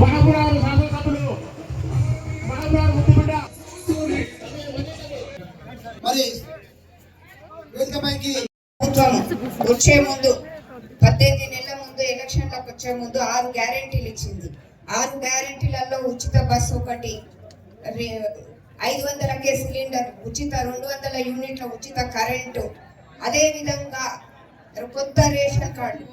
మహాపురాలు శాసనసభ్యులు మహాపురాలు ముద్దుబిడ్డ మరి వేదికపైకి వచ్చే ముందు పద్దెనిమిది నెలల ముందు ఎలక్షన్లకు వచ్చే ముందు ఆరు గ్యారంటీలు ఇచ్చింది. ఆరు గ్యారంటీలలో ఉచిత బస్సు ఒకటి ఐదు ఐదు వందలకే సిలిండర్ ఉచిత రెండు వందల యూనిట్ల ఉచిత కరెంటు. అదేవిధంగా కొత్త రేషన్ కార్డు?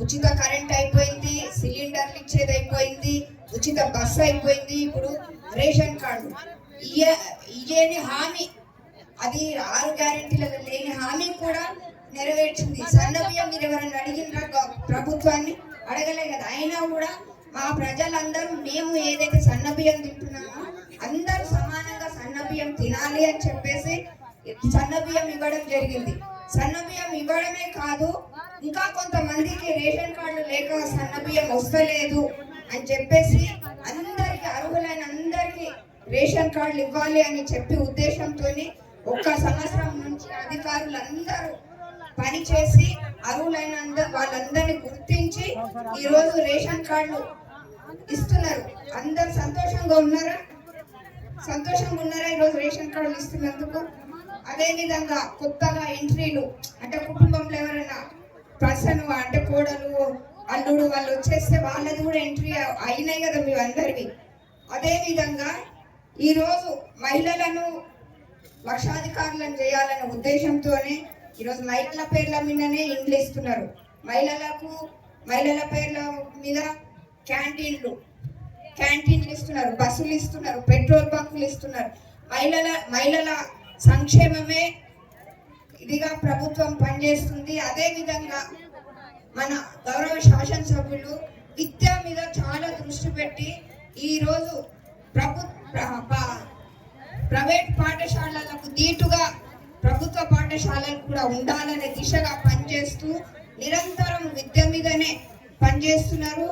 ఉచిత కరెంట్ అయిపోయింది సిలిండర్లు ఇచ్చేది అయిపోయింది ఉచిత బస్సు అయిపోయింది ఇప్పుడు రేషన్ కార్డు. ఇయ్య ఇయ్యని హామీ అది ఆరు గ్యారెంటీలలో లేని హామీ కూడా నెరవేర్చింది. సన్న బియ్యం మీరు ఎవరైనా అడిగినరా ప్రభుత్వాన్ని? అడగలే కదా. అయినా కూడా మా ప్రజలందరూ మేము ఏదైతే సన్న బియ్యం తింటున్నామో అందరూ సమానంగా సన్న బియ్యం తినాలి అని చెప్పేసి సన్న బియ్యం ఇవ్వడం జరిగింది. సన్నబియ్యం ఇవ్వడమే కాదు ఇంకా కొంతమందికి రేషన్ కార్డు లేక సన్నబియ్యం వస్తలేదు అని చెప్పేసి అందరికి అర్హులైన అందరికి రేషన్ కార్డులు ఇవ్వాలి అని చెప్పి ఉద్దేశంతో ఒక్క సంవత్సరం నుంచి అధికారులందరూ పని చేసి అర్హులైన వాళ్ళందరినీ గుర్తించి ఈరోజు రేషన్ కార్డులు ఇస్తున్నారు. అందరు సంతోషంగా ఉన్నారా? సంతోషంగా ఉన్నారా ఈరోజు రేషన్ కార్డులు ఇస్తున్నందుకు? అదేవిధంగా కొత్తగా ఎంట్రీలు అంటే కుటుంబంలో ఎవరైనా పర్సన్ అంటే కోడలు అల్లుడు వాళ్ళు వచ్చేస్తే వాళ్ళది కూడా ఎంట్రీ అయినాయి కదా మీ అందరివి. అదే విధంగా ఈరోజు మహిళలను లక్షాధికారులను చేయాలనే ఉద్దేశంతోనే ఈరోజు మహిళల పేర్ల మీదనే ఇండ్లు ఇస్తున్నారు మహిళలకు మహిళల పేర్ల మీద క్యాంటీన్లు క్యాంటీన్లు ఇస్తున్నారు బస్సులు ఇస్తున్నారు పెట్రోల్ బంకులు ఇస్తున్నారు. మహిళల మహిళల సంక్షేమమే ఇదిగా ప్రభుత్వం పనిచేస్తుంది. అదేవిధంగా మన గౌరవ శాసనసభ్యులు విద్య మీద చాలా దృష్టి పెట్టి ఈరోజు ప్రభు ప్రైవేట్ పాఠశాలలకు దీటుగా ప్రభుత్వ పాఠశాలలు కూడా ఉండాలనే దిశగా పనిచేస్తూ నిరంతరం విద్య మీదనే పనిచేస్తున్నారు.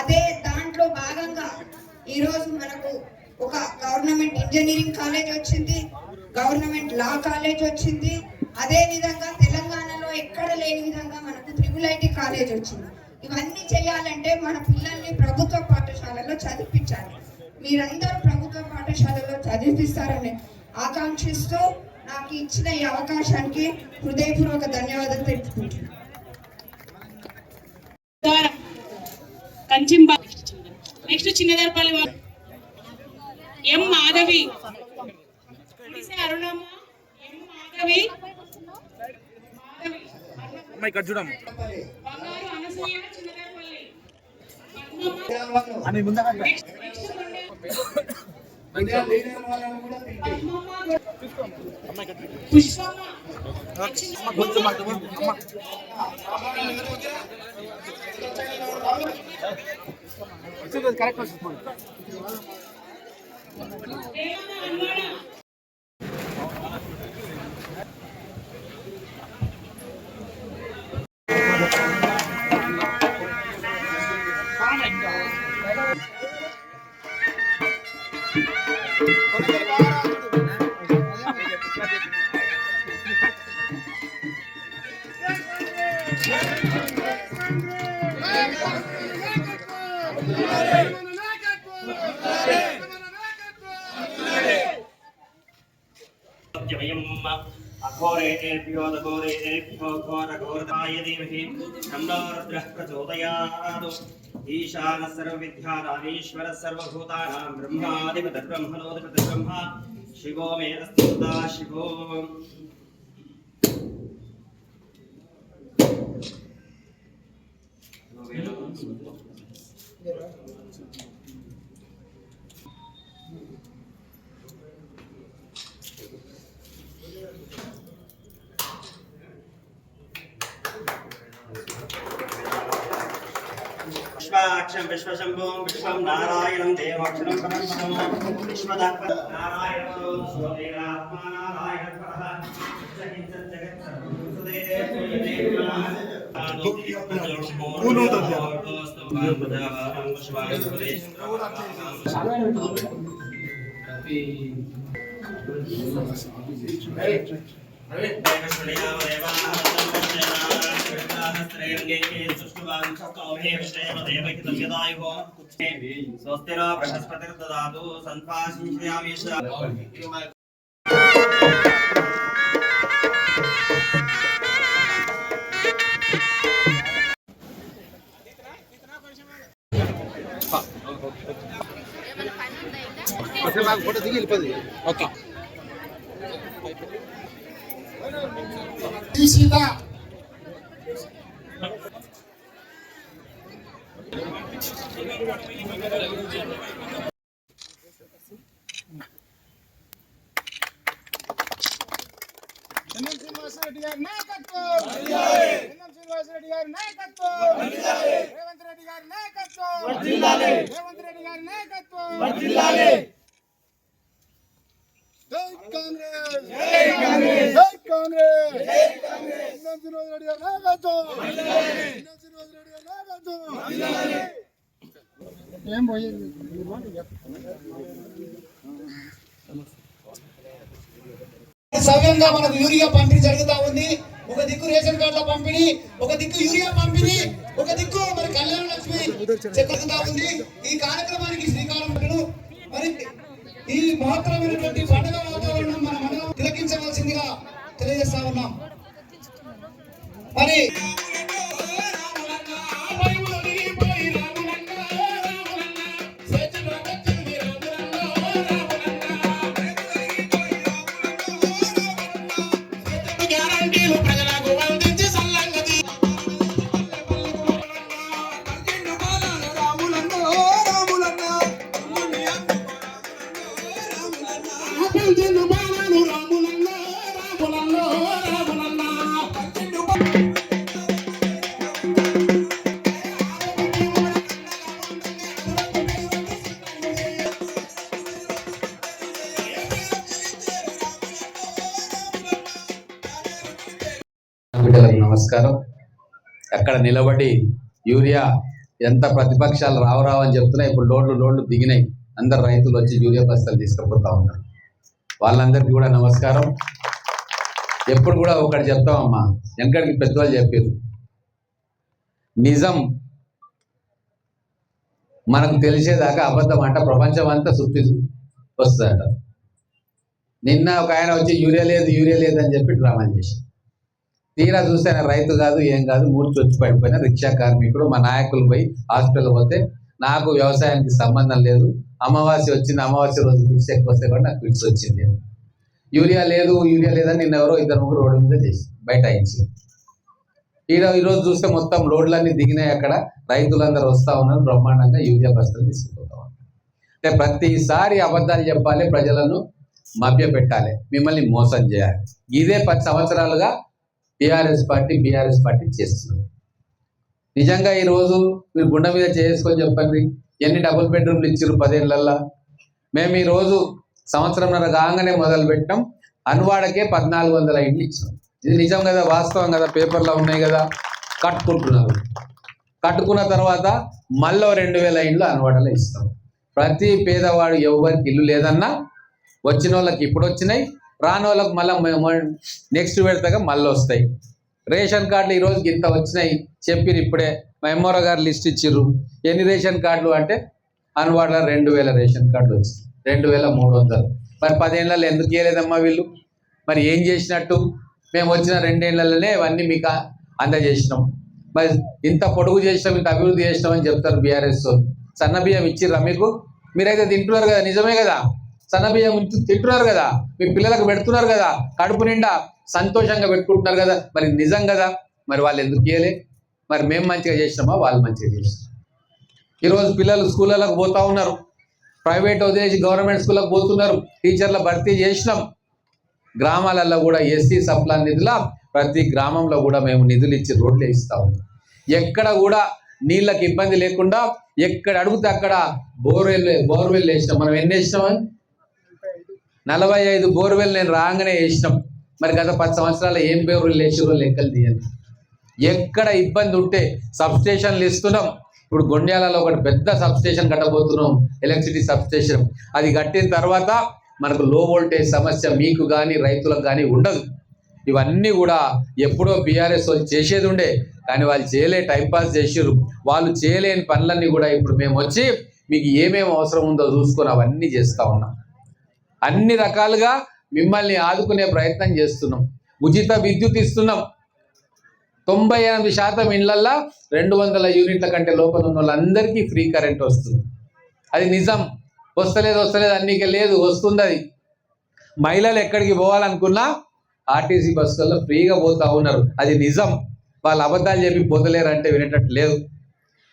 అదే దాంట్లో భాగంగా ఈరోజు మనకు ఒక గవర్నమెంట్ ఇంజనీరింగ్ కాలేజ్ వచ్చింది గవర్నమెంట్ లా కాలేజ్ వచ్చింది. అదే విధంగా తెలంగాణలో ఎక్కడ లేని విధంగా మనకు త్రిబుల్ ఐటీ కాలేజ్ వచ్చింది. ఇవన్నీ చేయాలంటే మన పిల్లల్ని ప్రభుత్వ పాఠశాలలో చదివించాలి మీరందరూ ప్రభుత్వ పాఠశాలలో చదివిస్తారని ఆకాంక్షిస్తూ నాకు ఇచ్చిన ఈ అవకాశానికి హృదయపూర్వక ధన్యవాదాలు తెలుపుకుంటున్నాను. Next Chinnadarapalli M Madhavi? Arunamma. M Pushpamma. Correct వచ్చింది अघोरेभ्यो दघोरेभ्यो घोरघोरताय धीमहि तन्नो रुद्रः प्रचोदयात् ईशानः सर्वविद्यानामीश्वरः सर्वभूतानां ब्रह्माधिपतिर्ब्रह्मणोऽधिपतिर्ब्रह्मा शिवो मे अस्ति सदा शिवो విశ్వాక్షం విశ్వశంభుం విశ్వం నారాయణం దేవాక్షరం పరమం విశ్వదః నారాయణో స్వదేవాత్మా నారాయణ పరః జగత్ జగత్ పూలు ఉంటుంది. స్వస్తిరో ఫోటో దిగి వెళ్ళిపోయింది ఓకే đi xin ta సవ్యంగా మనకు యూరియా పంపిణీ జరుగుతూ ఉంది. ఒక దిక్కు రేషన్ కార్డుల పంపిణీ ఒక దిక్కు యూరియా పంపిణీ ఒక దిక్కు మరి కళ్యాణ లక్ష్మి జరుగుతూ ఉంది. ఈ కార్యక్రమానికి శ్రీకారం చుట్టను మరి ఈ మహత్తరమైనటువంటి పండుగ వాతావరణం మన మనం తిలకించవలసిందిగా తెలియజేస్తా ఉన్నాం. మరి నిలబడి యూరియా ఎంత ప్రతిపక్షాలు రావు రావు చెప్తున్నాయి ఇప్పుడు లోడ్లు లోడ్లు దిగినాయి. అందరు రైతులు వచ్చి యూరియా బస్తాలు తీసుకుపోతా ఉన్నారు. వాళ్ళందరికీ కూడా నమస్కారం. ఎప్పుడు కూడా ఒకటి చెప్తామమ్మా వెంకటికి పెద్దవాళ్ళు చెప్పారు. నిజం మనకు తెలిసేదాకా అబద్ధం అంట ప్రపంచం అంతా చుట్టి వస్తుందట. నిన్న ఒక ఆయన వచ్చి యూరియా లేదు యూరియా లేదు అని చెప్పి డ్రామా చేశారు తీరా చూస్తే ఆయన రైతు కాదు ఏం కాదు మూర్చి వచ్చి పడిపోయిన రిక్షా కార్మికుడు. మా నాయకులు పోయి హాస్పిటల్ పోతే నాకు వ్యవసాయానికి సంబంధం లేదు. అమావాస్య వచ్చింది అమావాస్య రోజు ఫిట్స్ ఎక్కువ వస్తే కూడా నాకు ఫిట్స్ వచ్చింది. యూరియా లేదు యూరియా లేదని నిన్న ఎవరో ఇద్దరు ముగ్గురు రోడ్డు మీద చేసి బైఠాయించి ఈడ ఈరోజు చూస్తే మొత్తం రోడ్లన్నీ దిగినాయి అక్కడ. రైతులందరూ వస్తా ఉన్నారు బ్రహ్మాండంగా యూరియా బస్తాలు తీసుకుపోతా ఉన్నారు. అంటే ప్రతిసారి అబద్ధాలు చెప్పాలి ప్రజలను మభ్య పెట్టాలి మిమ్మల్ని మోసం చేయాలి. ఇదే పది సంవత్సరాలుగా బీఆర్ఎస్ పార్టీ బీఆర్ఎస్ పార్టీ చేస్తున్నారు నిజంగా ఈరోజు మీరు గుండె మీద చేసుకొని చెప్పండి ఎన్ని డబుల్ బెడ్రూమ్లు ఇచ్చారు పదేళ్ళల్లా? మేము ఈరోజు సంవత్సరంన్నర కాగానే మొదలు పెట్టాం అన్వాడకే పద్నాలుగు వందల ఇండ్లు ఇచ్చినాం. ఇది నిజం కదా వాస్తవం కదా పేపర్లో ఉన్నాయి కదా కట్టుకుంటున్నారు. కట్టుకున్న తర్వాత మళ్ళీ రెండు వేల ఇండ్లు అన్వాడలో ఇస్తాం. ప్రతి పేదవాడు ఎవరికి ఇల్లు లేదన్నా వచ్చిన వాళ్ళకి ఇప్పుడు వచ్చినాయి రాని వాళ్ళకి మళ్ళీ నెక్స్ట్ పెడతాక మళ్ళీ వస్తాయి. రేషన్ కార్డులు ఈ రోజుకి ఇంత వచ్చినాయి చెప్పిరు ఇప్పుడే. మా ఎంఆర్ఓ గారు లిస్ట్ ఇచ్చిర్రు. ఎన్ని రేషన్ కార్డులు అంటే అనువాడ రెండు వేల రేషన్ కార్డులు వచ్చినాయి. రెండు వేల మూడు వందలు. మరి పదేళ్ళలో ఎందుకు చేయలేదమ్మా వీళ్ళు? మరి ఏం చేసినట్టు? మేము వచ్చిన రెండేళ్ళలోనే ఇవన్నీ మీకు అందజేసినాం. మరి ఇంత పొడుగు చేసినాం ఇంత అభివృద్ధి చేసినాం అని చెప్తారు బీఆర్ఎస్ సన్న బియ్యం ఇచ్చిర్రా మీకు? మీరైతే తింటున్నారు కదా నిజమే కదా? సన్నబియ్యం తింటున్నారు కదా మీ పిల్లలకు పెడుతున్నారు కదా కడుపు నిండా సంతోషంగా పెట్టుకుంటున్నారు కదా మరి నిజం కదా? మరి వాళ్ళు ఎందుకు ఇయ్యలే? మరి మేము మంచిగా చేసినామా? వాళ్ళు మంచిగా చేసినాం ఈరోజు పిల్లలు స్కూళ్ళకు పోతా ఉన్నారు. ప్రైవేట్ వదిలేసి గవర్నమెంట్ స్కూళ్ళకు పోతున్నారు. టీచర్ల భర్తీ చేసినాం. గ్రామాలలో కూడా ఎస్సీ సప్లా నిధుల ప్రతి గ్రామంలో కూడా మేము నిధులు ఇచ్చి రోడ్లు వేయిస్తా ఉన్నాం. ఎక్కడ కూడా నీళ్ళకి ఇబ్బంది లేకుండా ఎక్కడ అడిగితే అక్కడ బోర్వెల్ బోర్వెల్ వేసినాం. మనం ఎన్ని వేసినామని నలభై ఐదు బోర్వెల్ నేను రాగానే వేసినాం. మరి గత పది సంవత్సరాలు ఏం బోర్వెల్ వేసిరో లెక్కలు తీయండి ఎక్కడ ఇబ్బంది ఉంటే సబ్స్టేషన్లు ఇస్తున్నాం. ఇప్పుడు గొండ్యాలలో ఒకటి పెద్ద సబ్స్టేషన్ కట్టబోతున్నాం ఎలక్ట్రిసిటీ సబ్స్టేషన్. అది కట్టిన తర్వాత మనకు లో వోల్టేజ్ సమస్య మీకు కానీ రైతులకు కానీ ఉండదు. ఇవన్నీ కూడా ఎప్పుడో బీఆర్ఎస్ వాళ్ళు చేసేది ఉండే కానీ వాళ్ళు చేయలే టైంపాస్ చేసారు వాళ్ళు చేయలేని పనులన్నీ కూడా ఇప్పుడు మేము వచ్చి మీకు ఏమేమి అవసరం ఉందో చూసుకొని అవన్నీ చేస్తూ ఉన్నాం. అన్ని రకాలుగా మిమ్మల్ని ఆదుకునే ప్రయత్నం చేస్తున్నాం. ఉచిత విద్యుత్ ఇస్తున్నాం. తొంభై ఎనిమిది శాతం ఇళ్ళల్లో రెండు వందల యూనిట్ల కంటే లోపల ఉన్న వాళ్ళందరికీ ఫ్రీ కరెంట్ వస్తుంది. అది నిజం. వస్తలేదు వస్తలేదు అన్నికే లేదు వస్తుంది అది మహిళలు ఎక్కడికి పోవాలనుకున్నా ఆర్టీసీ బస్సుల్లో ఫ్రీగా పోతూ ఉన్నారు. అది నిజం. వాళ్ళు అబద్ధాలు చెప్పి పోతలేరు అంటే వినేటట్టు లేదు.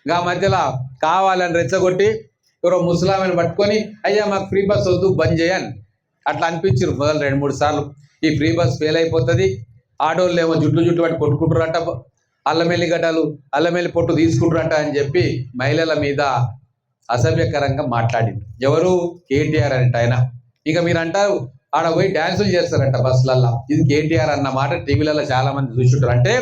ఇంకా మధ్యలో కావాలని రెచ్చగొట్టి ఎవరో ముసలామెను పట్టుకొని అయ్యా మాకు ఫ్రీ బస్ వద్దు బంద్ చేయని అట్లా అనిపించారు మొదలు రెండు మూడు సార్లు. ఈ ఫ్రీ బస్ ఫెయిల్ అయిపోతుంది. ఆడోళ్ళు ఏమో జుట్లు జుట్టు పట్టి కొట్టుకుంటారంట అల్లమెల్లి గడ్డలు అల్లమెల్లి పొట్టు తీసుకుంటారంట అని చెప్పి మహిళల మీద అసభ్యకరంగా మాట్లాడింది. ఎవరు? కేటీఆర్ అంట ఆయన. ఇక మీరు అంటారు ఆడ పోయి డ్యాన్సులు చేస్తారంట బస్సులల్లో. ఇది కేటీఆర్ అన్న మాట టీవీలలో చాలా మంది చూసుంటారు అంటే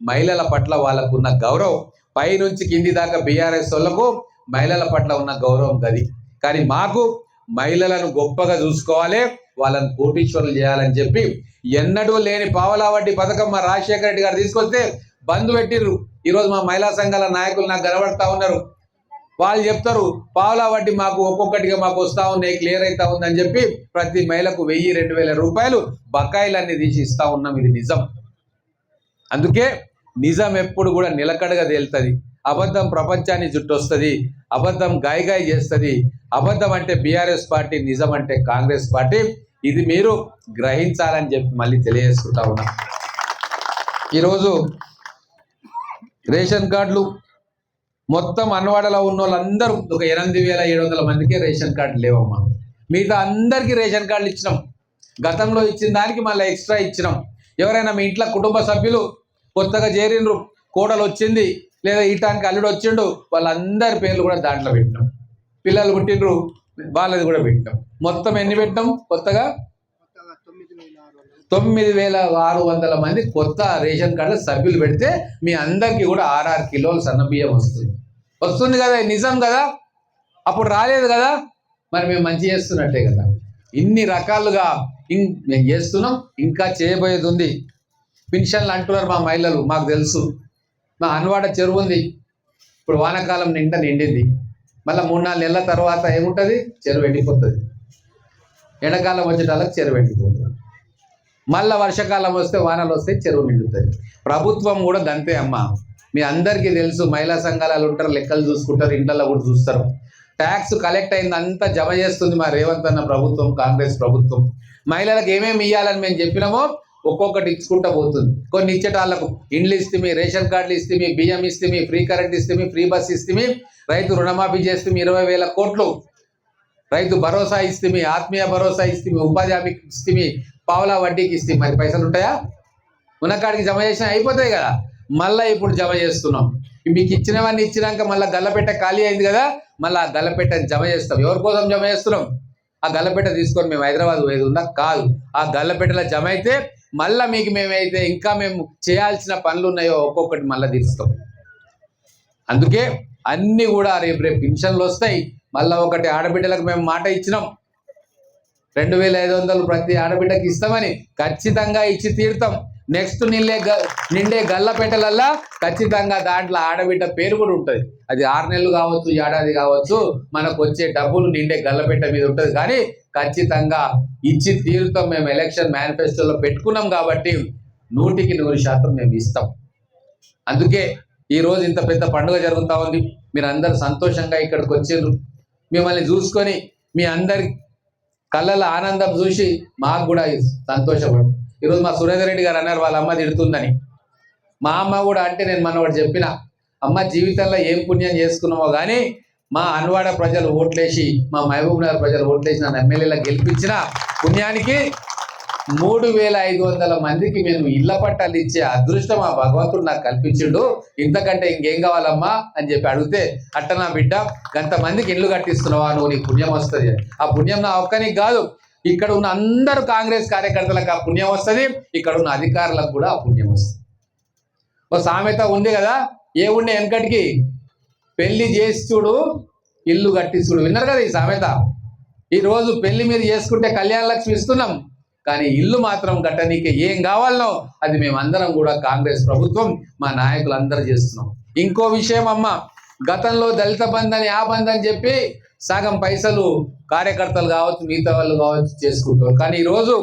మహిళల పట్ల వాళ్ళకున్న గౌరవం పై నుంచి కింది దాకా బీఆర్ఎస్ వాళ్ళకు మహిళల పట్ల ఉన్న గౌరవం గది. కానీ మాకు మహిళలను గొప్పగా చూసుకోవాలి వాళ్ళని కోటీశ్వరులు చేయాలని చెప్పి ఎన్నడూ లేని పావలా వడ్డీ పథకం మా రాజశేఖర రెడ్డి గారు తీసుకొస్తే బంద్ పెట్టిర్రు. ఈరోజు మా మహిళా సంఘాల నాయకులు నాకు కనబడతా ఉన్నారు. వాళ్ళు చెప్తారు పావులా వడ్డీ మాకు ఒక్కొక్కటిగా మాకు వస్తా ఉన్నాయి క్లియర్ అవుతా ఉందని చెప్పి ప్రతి మహిళకు వెయ్యి రెండు వేల రూపాయలు బకాయిలన్నీ తీసి ఇస్తా ఉన్నాం. ఇది నిజం. అందుకే నిజం ఎప్పుడు కూడా నిలకడగా తేలుతుంది. అబద్ధం ప్రపంచాన్ని జుట్టొస్తుంది అబద్ధం గాయగాయ చేస్తుంది. అబద్ధం అంటే బీఆర్ఎస్ పార్టీ నిజం అంటే కాంగ్రెస్ పార్టీ. ఇది మీరు గ్రహించాలని చెప్పి మళ్ళీ తెలియజేసుకుంటా ఉన్నా. ఈరోజు రేషన్ కార్డులు మొత్తం అన్వాడలో ఉన్న వాళ్ళందరూ ఒక ఎనిమిది వేల ఏడు వందల మందికి రేషన్ కార్డు లేవమ్మా. మిగతా అందరికీ రేషన్ కార్డులు ఇచ్చినాం. గతంలో ఇచ్చిన దానికి మళ్ళీ ఎక్స్ట్రా ఇచ్చినాం. ఎవరైనా మీ ఇంట్లో కుటుంబ సభ్యులు కొత్తగా చేరినరు కోడలు వచ్చింది లేదా ఈటానికి అల్లుడు వచ్చిండు వాళ్ళందరి పేర్లు కూడా దాంట్లో పెట్టినాం. పిల్లలు పుట్టినరు వాళ్ళది కూడా పెట్టినాం. మొత్తం ఎన్ని పెట్టినాం? కొత్తగా? తొమ్మిది వేల ఆరు వందల మంది కొత్త రేషన్ కార్డు సభ్యులు పెడితే మీ అందరికీ కూడా ఆర్ఆర్ కిలోలు సన్నబియ్యం వస్తుంది. వస్తుంది కదా నిజం కదా? అప్పుడు రాలేదు కదా? మరి మేము మంచి చేస్తున్నట్టే కదా. ఇన్ని రకాలుగా ఇం మేము చేస్తున్నాం ఇంకా చేయబోయేది ఉంది. పెన్షన్లు అంటున్నారు మా మహిళలు మాకు తెలుసు. మా అన్వాడ చెరువు ఉంది ఇప్పుడు వానాకాలం నిండా నిండింది. మళ్ళీ మూడు నాలుగు నెలల తర్వాత ఏముంటుంది? చెరువు ఎండిపోతుంది. ఎండాకాలం వచ్చేటాలకు చెరువు ఎండిపోతుంది. మళ్ళీ వర్షాకాలం వస్తే వానలు వస్తే చెరువు నిండుతుంది. ప్రభుత్వం కూడా దంతే అమ్మ. మీ అందరికీ తెలుసు మహిళా సంఘాలు ఉంటారు లెక్కలు చూసుకుంటారు ఇంట్లో కూడా చూస్తారు. ట్యాక్స్ కలెక్ట్ అయింది అంతా జమ చేస్తుంది మా రేవంత్ అన్న ప్రభుత్వం కాంగ్రెస్ ప్రభుత్వం. మహిళలకు ఏమేమి ఇవ్వాలని మేము చెప్పినామో ఒక్కొక్కటి ఇచ్చుకుంటా పోతుంది. కొన్ని ఇచ్చేటాళ్ళకు ఇండ్లు ఇస్తే రేషన్ కార్డులు ఇస్తే బియ్యం ఇస్తే ఫ్రీ కరెంట్ ఇస్తే ఫ్రీ బస్ ఇస్తే రైతు రుణమాఫీ చేస్తే ఇరవై వేల కోట్లు. రైతు భరోసా ఇస్తే ఆత్మీయ భరోసా ఇస్తే ఉపాధి హామీ ఇస్తే పావులా వడ్డీకి ఇస్తే మరి పైసలు ఉంటాయా? ఉన్నకాడికి జమ చేసిన అయిపోతాయి కదా. మళ్ళీ ఇప్పుడు జమ చేస్తున్నాం. మీకు ఇచ్చినవన్నీ ఇచ్చినాక మళ్ళీ గల్లపెట్ట ఖాళీ అయింది కదా. మళ్ళీ ఆ గల్లపెట్ట జమ చేస్తాం. ఎవరి కోసం జమ చేస్తున్నాం? ఆ గల్లపెట్ట తీసుకొని మేము హైదరాబాద్ పోయేది ఉందా? కాదు. ఆ గల్లపెట్టలో జమ అయితే మళ్ళీ మీకు మేమైతే ఇంకా మేము చేయాల్సిన పనులు ఉన్నాయో ఒక్కొక్కటి మళ్ళీ తీరుస్తాం. అందుకే అన్నీ కూడా రేపు రేపు పెన్షన్లు వస్తాయి. మళ్ళీ ఒకటి ఆడబిడ్డలకు మేము మాట ఇచ్చినాం. రెండు వేల ఐదు వందలు ప్రతి ఆడబిడ్డకి ఇస్తామని ఖచ్చితంగా ఇచ్చి తీరుతాం. నెక్స్ట్ నిండే గ నిండే గల్లపెట్టలల్లా ఖచ్చితంగా దాంట్లో ఆడబిడ్డ పేరు కూడా ఉంటుంది. అది ఆరు నెలలు కావచ్చు ఏడాది కావచ్చు మనకు వచ్చే డబ్బులు నిండే గల్లపెట్ట మీద ఉంటుంది. కానీ ఖచ్చితంగా ఇచ్చి తీరుతాం మేము ఎలక్షన్ మేనిఫెస్టోలో పెట్టుకున్నాం కాబట్టి నూటికి నూరు శాతం మేము ఇస్తాం. అందుకే ఈరోజు ఇంత పెద్ద పండుగ జరుగుతూ ఉంది. మీరు అందరు సంతోషంగా ఇక్కడికి వచ్చిండ్రు మిమ్మల్ని చూసుకొని మీ అందరి కళ్ళల ఆనందం చూసి మాకు కూడా సంతోషపడు ఈరోజు మా సురేందర్ రెడ్డి గారు అన్నారు వాళ్ళ అమ్మ తిడుతుందని. మా అమ్మ కూడా అంటే నేను మనవాడు చెప్పిన అమ్మ జీవితంలో ఏం పుణ్యం చేసుకున్నామో కానీ మా అన్వాడ ప్రజలు ఓట్లేసి మా మహబూబ్ నగర్ ప్రజలు ఓట్లేసి నన్ను ఎమ్మెల్యేలా గెలిపించిన పుణ్యానికి మూడు వేల ఐదు వందల మందికి మేము ఇళ్ళ పట్టాలు ఇచ్చే అదృష్టం ఆ భగవంతుడు నాకు కల్పించిండు. ఇంతకంటే ఇంకేం కావాలమ్మా అని చెప్పి అడిగితే అట్ట నా బిడ్డ మందికి ఇళ్ళు కట్టిస్తున్నావా? నువ్వు నీ పుణ్యం వస్తుంది. ఆ పుణ్యం నా ఒక్కనికి కాదు ఇక్కడ ఉన్న అందరు కాంగ్రెస్ కార్యకర్తలకు ఆ పుణ్యం వస్తుంది ఇక్కడ ఉన్న అధికారులకు కూడా ఆ పుణ్యం వస్తుంది. ఓ సామెత ఉంది కదా ఏ ఉండే వెనకటికి? పెళ్ళి చేసి చూడు ఇల్లు కట్టి చూడు విన్నారు కదా ఈ సామెత? ఈరోజు పెళ్ళి మీరు చేసుకుంటే కళ్యాణ లక్ష్మి ఇస్తున్నాం కానీ ఇల్లు మాత్రం కట్టనీకి ఏం కావాలనో అది మేమందరం కూడా కాంగ్రెస్ ప్రభుత్వం మా నాయకులు అందరూ చేస్తున్నాం. ఇంకో విషయం అమ్మ గతంలో దళిత బంధు అని ఆ బంధు అని చెప్పి సగం పైసలు కార్యకర్తలు కావచ్చు మిగతా వాళ్ళు కావచ్చు చేసుకుంటారు. కానీ ఈరోజు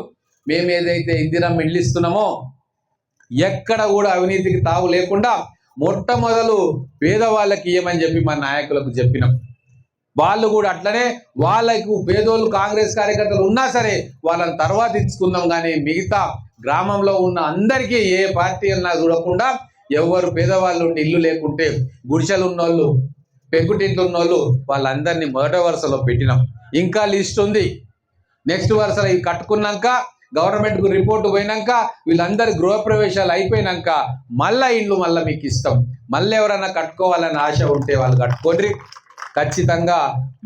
మేము ఏదైతే ఇందిరా ఇల్లు ఇస్తున్నామో ఎక్కడ కూడా అవినీతికి తావు లేకుండా మొట్టమొదలు పేదవాళ్ళకి ఇయ్యమని చెప్పి మా నాయకులకు చెప్పినాం. వాళ్ళు కూడా అట్లనే వాళ్ళకు పేదోళ్ళు కాంగ్రెస్ కార్యకర్తలు ఉన్నా సరే వాళ్ళని తర్వాత ఇచ్చుకుందాం కానీ మిగతా గ్రామంలో ఉన్న అందరికీ ఏ పార్టీ అన్నా చూడకుండా ఎవరు పేదవాళ్ళు ఉండి ఇల్లు లేకుంటే గుడిసెలు ఉన్నోళ్ళు పెంకుటింట్లో ఉన్న వాళ్ళు వాళ్ళందరినీ మొదటి వరుసలో పెట్టినాం. ఇంకా లిస్ట్ ఉంది. నెక్స్ట్ వరుసలో ఇవి కట్టుకున్నాక గవర్నమెంట్కు రిపోర్ట్ పోయినాక వీళ్ళందరి గృహప్రవేశాలు అయిపోయినాక మళ్ళా ఇండ్లు మళ్ళీ మీకు ఇస్తాం. మళ్ళీ ఎవరైనా కట్టుకోవాలని ఆశ ఉంటే వాళ్ళు కట్టుకోండి ఖచ్చితంగా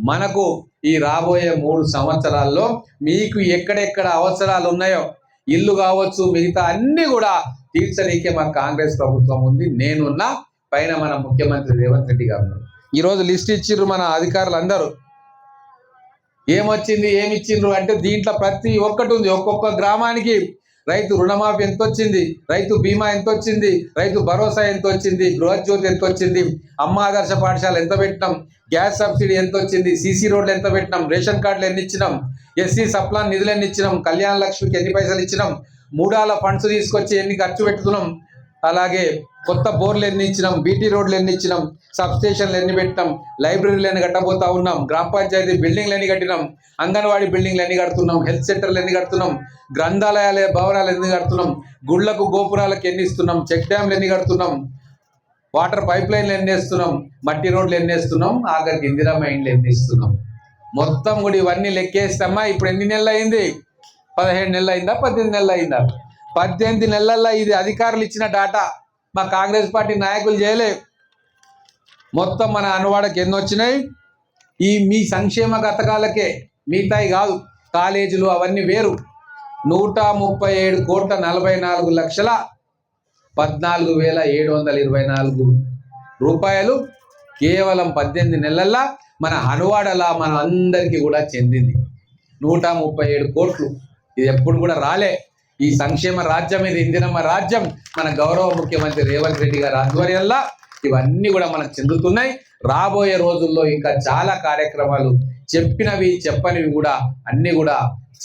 మనకు ఈ రాబోయే మూడు సంవత్సరాల్లో మీకు ఎక్కడెక్కడ అవసరాలు ఉన్నాయో ఇల్లు కావచ్చు మిగతా అన్ని కూడా తీర్చనీకే మన కాంగ్రెస్ ప్రభుత్వం ఉంది. నేనున్నా పైన మన ముఖ్యమంత్రి రేవంత్ రెడ్డి గారు ఉన్నారు. ఈరోజు లిస్ట్ ఇచ్చిర్రు మన అధికారులు అందరూ ఏమొచ్చింది ఏమి ఇచ్చిండ్రు అంటే దీంట్లో ప్రతి ఒక్కటి ఉంది. ఒక్కొక్క గ్రామానికి రైతు రుణమాఫీ ఎంత వచ్చింది రైతు బీమా ఎంత వచ్చింది రైతు భరోసా ఎంత వచ్చింది గృహజ్యోతి ఎంత వచ్చింది అమ్మ ఆదర్శ పాఠశాల ఎంత పెట్టినాం గ్యాస్ సబ్సిడీ ఎంత వచ్చింది సీసీ రోడ్లు ఎంత పెట్టినాం రేషన్ కార్డులు ఎన్ని ఇచ్చినాం ఎస్సీ సప్లాన్ నిధులు ఎన్ని ఇచ్చినాం కళ్యాణ లక్ష్మికి ఎన్ని పైసలు ఇచ్చినాం మూడాల ఫండ్స్ తీసుకొచ్చి ఎన్ని ఖర్చు పెట్టుతున్నాం అలాగే కొత్త బోర్లు ఎన్ని ఇచ్చినాం? బీటీ రోడ్లు ఎన్ని ఇచ్చినాం? సబ్ స్టేషన్లు ఎన్ని పెట్టినాం? లైబ్రరీలు ఎన్ని కట్టబోతా ఉన్నాం? గ్రామ పంచాయతీ బిల్డింగ్లు ఎన్ని కట్టినాం? అంగన్వాడీ బిల్డింగ్లు ఎన్ని కడుతున్నాం? హెల్త్ సెంటర్లు ఎన్ని కడుతున్నాం? గ్రంథాలయాల భవనాలు ఎన్ని కడుతున్నాం? గుళ్ళకు గోపురాలకు ఎన్ని ఇస్తున్నాం? చెక్ డ్యాంలు ఎన్ని కడుతున్నాం? వాటర్ పైప్ లైన్లు ఎన్ని వేస్తున్నాం? మట్టి రోడ్లు ఎన్ని వేస్తున్నాం? ఆఖరికి ఇందిరా మైండ్లు ఎన్ని ఇస్తున్నాం? మొత్తం కూడా ఇవన్నీ లెక్కేస్తామా? ఇప్పుడు ఎన్ని నెలలు అయింది? పదిహేడు నెలలు అయిందా? పద్దెనిమిది నెలలు అయిందా? పద్దెనిమిది నెలల్లో ఇది అధికారులు ఇచ్చిన డాటా మా కాంగ్రెస్ పార్టీ నాయకులు చేయలే. మొత్తం మన అనువాడకి ఎన్ని వచ్చినాయి? ఈ మీ సంక్షేమ గతకాలకే మిగతాయి కాదు కాలేజీలు అవన్నీ వేరు. నూట ముప్పై ఏడు కోట్ల నలభై నాలుగు లక్షల పద్నాలుగు వేల ఏడు వందల ఇరవై నాలుగు రూపాయలు కేవలం పద్దెనిమిది నెలల్లో మన హనువాడలా మన అందరికీ కూడా చెందింది. నూట ముప్పై ఏడు కోట్లు. ఇది ఎప్పుడు కూడా రాలే. ఈ సంక్షేమ రాజ్యం ఇది ఇందిరమ్మ రాజ్యం. మన గౌరవ ముఖ్యమంత్రి రేవంత్ రెడ్డి గారి ఆధ్వర్యంలో ఇవన్నీ కూడా మనకు చెందుతున్నాయి. రాబోయే రోజుల్లో ఇంకా చాలా కార్యక్రమాలు చెప్పినవి చెప్పనివి కూడా అన్ని కూడా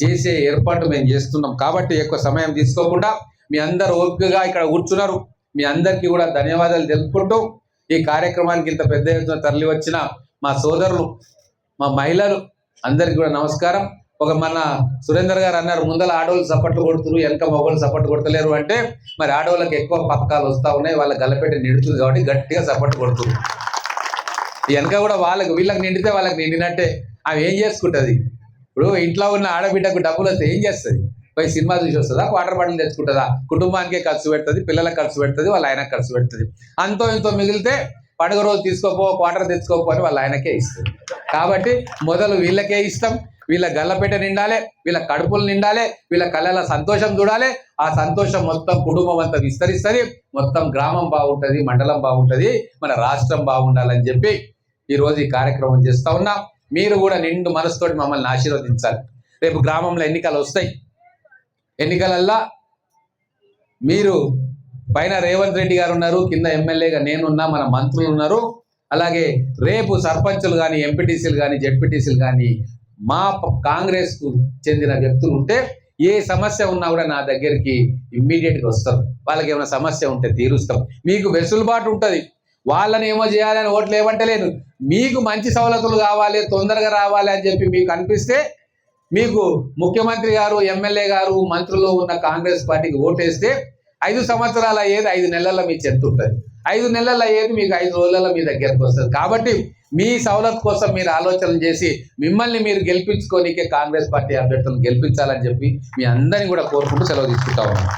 చేసే ఏర్పాటు మేము చేస్తున్నాం. కాబట్టి ఎక్కువ సమయం తీసుకోకుండా మీ అందరు ఓపికగా ఇక్కడ కూర్చున్నారు. మీ అందరికీ కూడా ధన్యవాదాలు తెలుపుకుంటూ ఈ కార్యక్రమానికి ఇంత పెద్ద ఎత్తున తరలి వచ్చిన మా సోదరులు మా మహిళలు అందరికీ కూడా నమస్కారం. ఒక మన సురేందర్ గారు అన్నారు ముందర ఆడవాళ్ళు సపోర్ట్లు కొడుతున్నారు వెనక మగవాళ్ళు సపోర్ట్ కొడతలేరు అంటే మరి ఆడవాళ్ళకి ఎక్కువ పథకాలు వస్తూ ఉన్నాయి వాళ్ళ గల్లపెట్టి నిండుతుంది కాబట్టి గట్టిగా సపోర్ట్ కొడుతున్నారు ఈ వెనక కూడా వాళ్ళకి వీళ్ళకి నిండితే వాళ్ళకి నిండినట్టే. అవి ఏం చేసుకుంటుంది? ఇప్పుడు ఇంట్లో ఉన్న ఆడబిడ్డకు డబ్బులు వస్తే ఏం చేస్తుంది? పోయి సినిమా చూసి వస్తుందా? వాటర్ బాటిల్ తెచ్చుకుంటుందా? కుటుంబానికే ఖర్చు పెడుతుంది పిల్లలకు ఖర్చు పెడుతుంది వాళ్ళ ఆయనకు ఖర్చు పెడుతుంది. అంతో ఇంతో మిగిలితే పండుగ రోజు తీసుకోపో క్వార్టర్ తెచ్చుకోపో అని వాళ్ళ ఆయనకే ఇస్తుంది కాబట్టి మొదలు వీళ్ళకే ఇష్టం వీళ్ళ గల్లపేట నిండాలే వీళ్ళ కడుపులు నిండాలే వీళ్ళ కళ్ళల సంతోషం చూడాలి. ఆ సంతోషం మొత్తం కుటుంబం అంతా విస్తరిస్తుంది మొత్తం గ్రామం బాగుంటుంది మండలం బాగుంటుంది మన రాష్ట్రం బాగుండాలని చెప్పి ఈరోజు ఈ కార్యక్రమం చేస్తూ ఉన్నాం. మీరు కూడా నిండు మనసుతోటి మమ్మల్ని ఆశీర్వదించాలి. రేపు గ్రామంలో ఎన్నికలు వస్తాయి. ఎన్నికలల్లా మీరు పైన రేవంత్ రెడ్డి గారు ఉన్నారు కింద ఎమ్మెల్యేగా నేనున్నా మన మంత్రులు ఉన్నారు. అలాగే రేపు సర్పంచులు కానీ ఎంపీటీసీలు కానీ జెడ్పీటీసీలు కానీ మా కాంగ్రెస్ కాంగ్రెస్కు చెందిన వ్యక్తులు ఉంటే ఏ సమస్య ఉన్నా కూడా నా దగ్గరికి ఇమ్మీడియట్గా వస్తారు. వాళ్ళకి ఏమైనా సమస్య ఉంటే తీరుస్తాం మీకు వెసులుబాటు ఉంటుంది. వాళ్ళని ఏమో చేయాలని ఓట్లు ఏమంటలేను. మీకు మంచి సవలతులు కావాలి తొందరగా రావాలి అని చెప్పి మీకు అనిపిస్తే మీకు ముఖ్యమంత్రి గారు ఎమ్మెల్యే గారు మంత్రులు ఉన్న కాంగ్రెస్ పార్టీకి ఓటేస్తే ఐదు సంవత్సరాల అయ్యేది ఐదు నెలల్లో మీ చెంత ఉంటుంది. ఐదు నెలల అయ్యేది మీకు ఐదు రోజులలో మీ దగ్గరకు వస్తుంది. కాబట్టి మీ సవలత్ కోసం మీరు ఆలోచన చేసి మిమ్మల్ని మీరు గెలిపించుకోనికే కాంగ్రెస్ పార్టీ అభ్యర్థులను గెలిపించాలని చెప్పి మీ అందరినీ కూడా కోరుకుంటూ సెలవు తీసుకుంటా ఉన్నాను.